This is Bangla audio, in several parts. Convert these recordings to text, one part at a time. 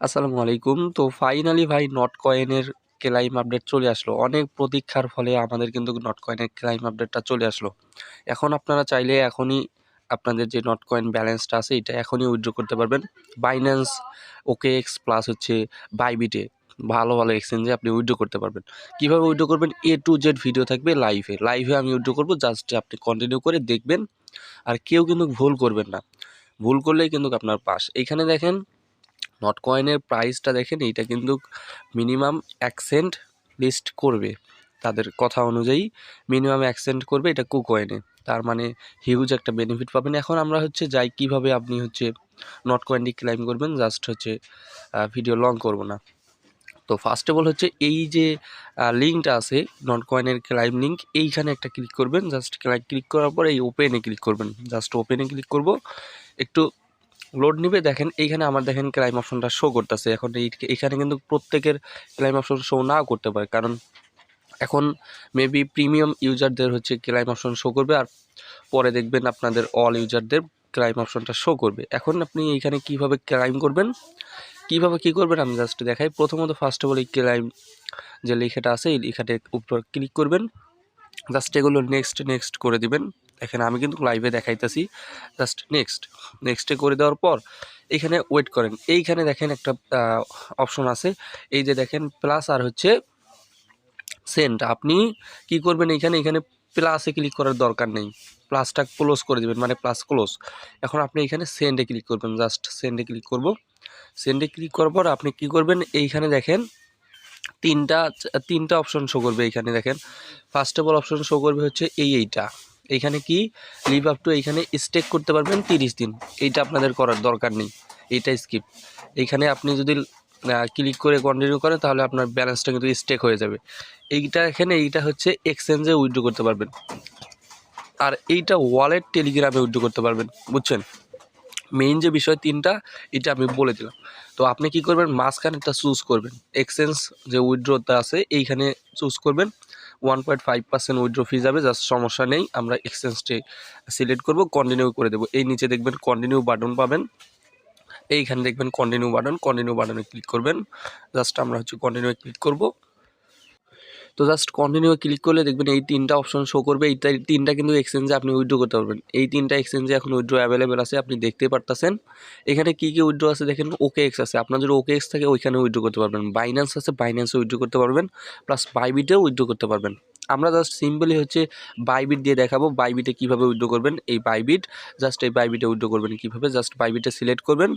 আসসালামু আলাইকুম। তো ফাইনালি ভাই নট কয়েনের ক্লাইম আপডেট চলে আসলো। অনেক প্রতীক্ষার ফলে আমাদের কিন্তু নট কয়েনের ক্লাইম আপডেটটা চলে আসলো। এখন আপনারা চাইলে এখনই আপনাদের যে নট কয়েন ব্যালেন্সটা আছে, এটা এখনই উইথড্র করতে পারবেন। বাইন্যান্স ওকে এক্স প্লাস হচ্ছে বাইবিটে ভালো ভালো এক্সচেঞ্জে আপনি উইথড্র করতে পারবেন। কীভাবে উইথড্র করবেন? এ টু জেড ভিডিও থাকবে লাইভে লাইভে আমি উইথড্র করব জাস্ট আপনি কন্টিনিউ করে দেখবেন। আর কেউ কিন্তু ভুল করবেন না। ভুল করলেই কিন্তু আপনার পাস। এইখানে দেখেন নট কয়েনের প্রাইসটা দেখেন, এইটা কিন্তু মিনিমাম এক সেন্ট লিস্ট করবে। তাদের কথা অনুযায়ী মিনিমাম এক সেন্ট করবে এটা কুকয়েনে তার মানে হিউজ একটা বেনিফিট পাবেন। এখন আমরা হচ্ছে যাই, কীভাবে আপনি হচ্ছে নট কয়েনটি ক্লাইম করবেন জাস্ট হচ্ছে ভিডিও লং করব না। তো ফার্স্ট অফ অল হচ্ছে এই যে লিঙ্কটা আছে নট কয়েনের ক্লাইম লিঙ্ক এইখানে একটা ক্লিক করবেন। জাস্ট ক্লিক করার পর এই ওপেনে ক্লিক করবেন। জাস্ট ওপেনে ক্লিক করব। একটু লোড নিবে, দেখেন এইখানে আমার দেখেন ক্লাইম অপশনটা শো করতেছে। এখন এই এখানে কিন্তু প্রত্যেকের ক্লাইম অপশন শো নাও করতে পারে, কারণ এখন মেবি প্রিমিয়াম ইউজারদের হচ্ছে ক্লাইম অপশন শো করবে আর পরে দেখবেন আপনাদের অল ইউজারদের ক্লাইম অপশনটা শো করবে। এখন আপনি এইখানে কীভাবে ক্লাইম করবেন? কীভাবে কি করবেন আমি জাস্ট দেখাই। প্রথমত ফার্স্ট অফ অল এই ক্লাইম যে লেখাটা আছে, এই লেখাটা উপর ক্লিক করবেন। জাস্ট এগুলো নেক্সট নেক্সট করে দিবেন। এখানে আমি কিন্তু লাইভে দেখাইতেছি। জাস্ট নেক্সট নেক্সটে করে দেওয়ার পর এইখানে ওয়েট করেন। এইখানে দেখেন একটা অপশন আছে। এই যে দেখেন প্লাস আর হচ্ছে সেন্ট আপনি কি করবেন এইখানে এখানে প্লাসে ক্লিক করার দরকার নেই। প্লাসটা ক্লোজ করে দেবেন মানে প্লাস ক্লোজ এখন আপনি এখানে সেন্ডে ক্লিক করবেন। জাস্ট সেন্ডে ক্লিক করব। সেন্ডে ক্লিক করার পর আপনি কি করবেন, এইখানে দেখেন, তিনটা তিনটা অপশন শো করবে এইখানে দেখেন। First of all option show করবে হচ্ছে এই এইটা। এইখানে কি লিভ আপ টু এইখানে স্টেক করতে পারবেন তিরিশ দিন। এইটা আপনাদের করার দরকার নেই। এইটা স্কিপ এইখানে আপনি যদি ক্লিক করে কন্টিনিউ করেন তাহলে আপনার ব্যালেন্সটা কিন্তু স্টেক হয়ে যাবে। এইটা এখানে, এইটা হচ্ছে এক্সচেঞ্জে উইথড্র করতে পারবেন। আর এইটা ওয়ালেট টেলিগ্রামে উইথড্র করতে পারবেন, বুঝছেন? মেইন যে বিষয় তিনটা, এটা আমি বলে দিলাম। তো আপনি কি করবেন? মাঝখানেরটা চুজ করবেন। এক্সচেঞ্জ যে উইথড্রোটা আছে, এইখানে চুজ করবেন। One point five percent withdraw fee যাবে জাস্ট সমস্যা নেই, আমরা এক্সচেঞ্জটি সিলেক্ট করব কন্টিনিউ করে দেবো। এই নিচে দেখবেন কন্টিনিউ বাটন পাবেন, এইখানে দেখবেন কন্টিনিউ বাটন কন্টিনিউ বাটনে ক্লিক করবেন জাস্ট আমরা হচ্ছে কন্টিনিউ ক্লিক করব। তো জাস্ট কন্টিনিউ ক্লিক করলে দেখবেন এই তিনটা অপশন শো করবে। এই তিনটা কিন্তু এক্সচেঞ্জে আপনি উইড্রো করতে পারবেন। এই তিনটা এক্সচেঞ্জে এখন উইড্রো অ্যাভেলেবেল আছে, আপনি দেখতে পারতেছেন। এখানে কী কী উইথড্র আছে দেখেন? ওকে এক্স আছে। আপনার যদি ওকে এক্স থাকে, ওইখানে উইথড্র করতে পারবেন। বাইন্যান্স আছে বাইন্যান্সে উইড্রো করতে পারবেন। প্লাস বাইবিটেও উইথড্র করতে পারবেন। আমরা জাস্ট সিম্পলি হচ্ছে বাইবিট দিয়ে দেখাবো। বাইবিটে কীভাবে উইথড্র করবেন? এই বাইবিট জাস্ট এই বাইবিটে উইথড্র করবেন কীভাবে? জাস্ট বাইবিটে সিলেক্ট করবেন।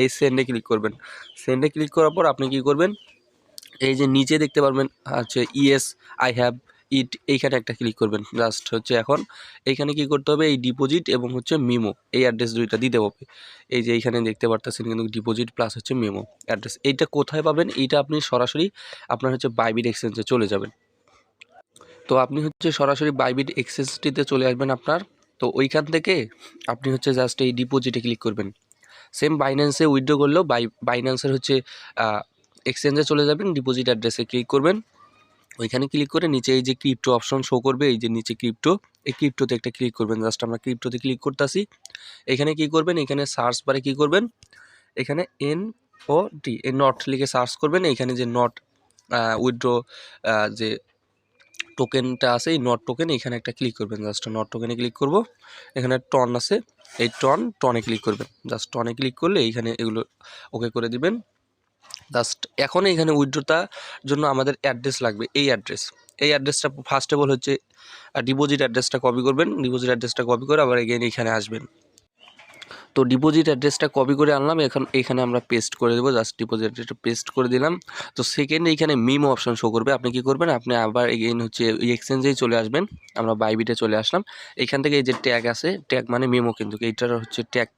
এই সেন্ডে ক্লিক করবেন। সেন্ডে ক্লিক করার পর আপনি কী করবেন? এই যে নিচে দেখতে পারবেন, হচ্ছে ইএস আই হ্যাভ ইট, এইখানে একটা ক্লিক করবেন। জাস্ট হচ্ছে এখন এইখানে কি করতে হবে? এই ডিপোজিট এবং হচ্ছে মেমো, এই অ্যাড্রেস দুইটা দিতে হবে। এই যে এইখানে দেখতে পারতেছেন কিন্তু ডিপোজিট প্লাস হচ্ছে মেমো অ্যাড্রেস। এইটা কোথায় পাবেন? এইটা আপনি সরাসরি আপনার হচ্ছে বাইবিট এক্সচেঞ্জে চলে যাবেন। তো আপনি হচ্ছে সরাসরি বাইবিট এক্সচেঞ্জটিতে চলে আসবেন আপনার। তো ওইখান থেকে আপনি হচ্ছে জাস্ট এই ডিপোজিটে ক্লিক করবেন। সেম বাইন্যান্সে উইথড্র করলেও বাই, বাইন্যান্সের হচ্ছে এক্সচেঞ্জে চলে যাবেন ডিপোজিট অ্যাড্রেসে ক্লিক করবেন। ওইখানে ক্লিক করে নিচে এই যে ক্রিপ্টো অপশন শো করবে, এই যে নিচে ক্রিপ্টো এই ক্রিপ্টোতে একটা ক্লিক করবেন। জাস্ট আমরা ক্রিপ্টোতে ক্লিক করতেছি। এখানে কি করবেন? এখানে সার্চ বারে কি করবেন? এখানে N O D A not লিখে সার্চ করবেন। এখানে যে নট উইথড্র যে টোকেনটা আছে, এই নট টোকেন এখানে একটা ক্লিক করবেন। জাস্ট নট টোকেনে ক্লিক করব। এখানে টন আছে, এই টন টনে ক্লিক করবেন। জাস্ট টনে ক্লিক করলে এইখানে এগুলো ওকে করে দিবেন। জাস্ট এখন এখানে উইথড্রোটার জন্য আমাদের অ্যাড্রেস লাগবে, এই অ্যাড্রেস এই অ্যাড্রেসটা ফার্স্ট অফ অল হচ্ছে ডিপোজিট অ্যাড্রেসটা কপি করবেন। ডিপোজিট অ্যাড্রেসটা কপি করে আবার এগেন এখানে আসবেন। তো ডিপোজিট অ্যাড্রেসটা কপি করে আনলাম, এখন এখানে আমরা পেস্ট করে দেবো। জাস্ট ডিপোজিট অ্যাড্রেসটা পেস্ট করে দিলাম। তো সেকেন্ড এখানে মিম অপশন শো করবে। আপনি কি করবেন? আপনি আবার এগেইন হচ্ছে এক্সচেঞ্জেই চলে আসবেন। আমরা বাইবিটে চলে আসলাম। এখান থেকে এই যে ট্যাগ আছে ট্যাগ মানে মিমো কিন্তু। এইটার হচ্ছে ট্যাগ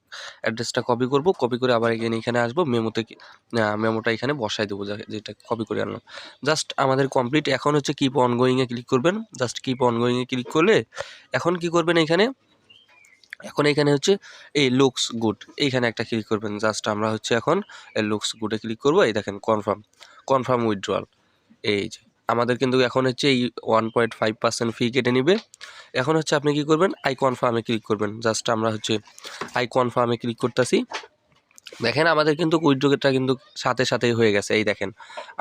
অ্যাড্রেসটা কপি করব। কপি করে আবার এগেইন এখানে আসব। মেমোতে মেমোটা এখানে বসাই দেবো যেটা কপি করে আনলাম। জাস্ট আমাদের কমপ্লিট এখন হচ্ছে কিপ অনগোয়িংয়ে ক্লিক করবেন। জাস্ট কিপ অনগোয়িংয়ে ক্লিক করলে এখন কি করবেন এখানে? এখন এখানে হচ্ছে এই লুকস গুড এইখানে একটা ক্লিক করবেন। জাস্ট আমরা হচ্ছে এখন লুকস গুডে ক্লিক করব। এই দেখেন কনফার্ম কনফার্ম উইথড্রয়াল এই যে, আমাদের কিন্তু এখন হচ্ছে এই one point five percent fee কেটে নেবে। এখন হচ্ছে আপনি কি করবেন? আই কনফার্মে ক্লিক করবেন। জাস্ট আমরা হচ্ছে আই কনফার্মে ক্লিক করতেছি। দেখেন আমাদের কিন্তু উইড্রোটা কিন্তু সাথে সাথেই হয়ে গেছে, এই দেখেন।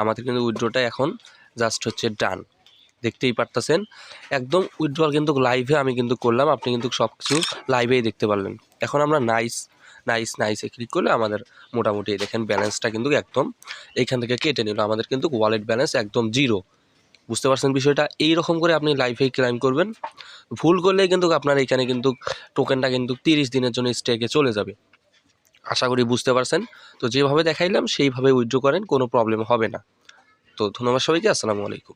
আমাদের কিন্তু উইড্রোটা এখন জাস্ট হচ্ছে ডান দেখতেই পারতেছেন? একদম উইথড্রল কিন্তু লাইভে আমি কিন্তু করলাম, আপনি কিন্তু সব কিছু লাইভেই দেখতে পারলেন। এখন আমরা নাইস নাইস নাইসে ক্লিক করলে আমাদের মোটামুটি দেখেন ব্যালেন্সটা কিন্তু একদম এইখান থেকে কেটে নিল। আমাদের কিন্তু ওয়ালেট ব্যালেন্স একদম জিরো বুঝতে পারছেন বিষয়টা? এই রকম করে আপনি লাইফে ক্লাইম করবেন। ভুল করলে কিন্তু আপনার এখানে কিন্তু টোকেনটা কিন্তু তিরিশ দিনের জন্য স্টেকে চলে যাবে। আশা করি বুঝতে পারছেন? তো যেভাবে দেখাইলাম, সেইভাবে উইথড্র করেন, কোনো প্রবলেম হবে না। তো ধন্যবাদ সবাইকে, আসসালামু আলাইকুম।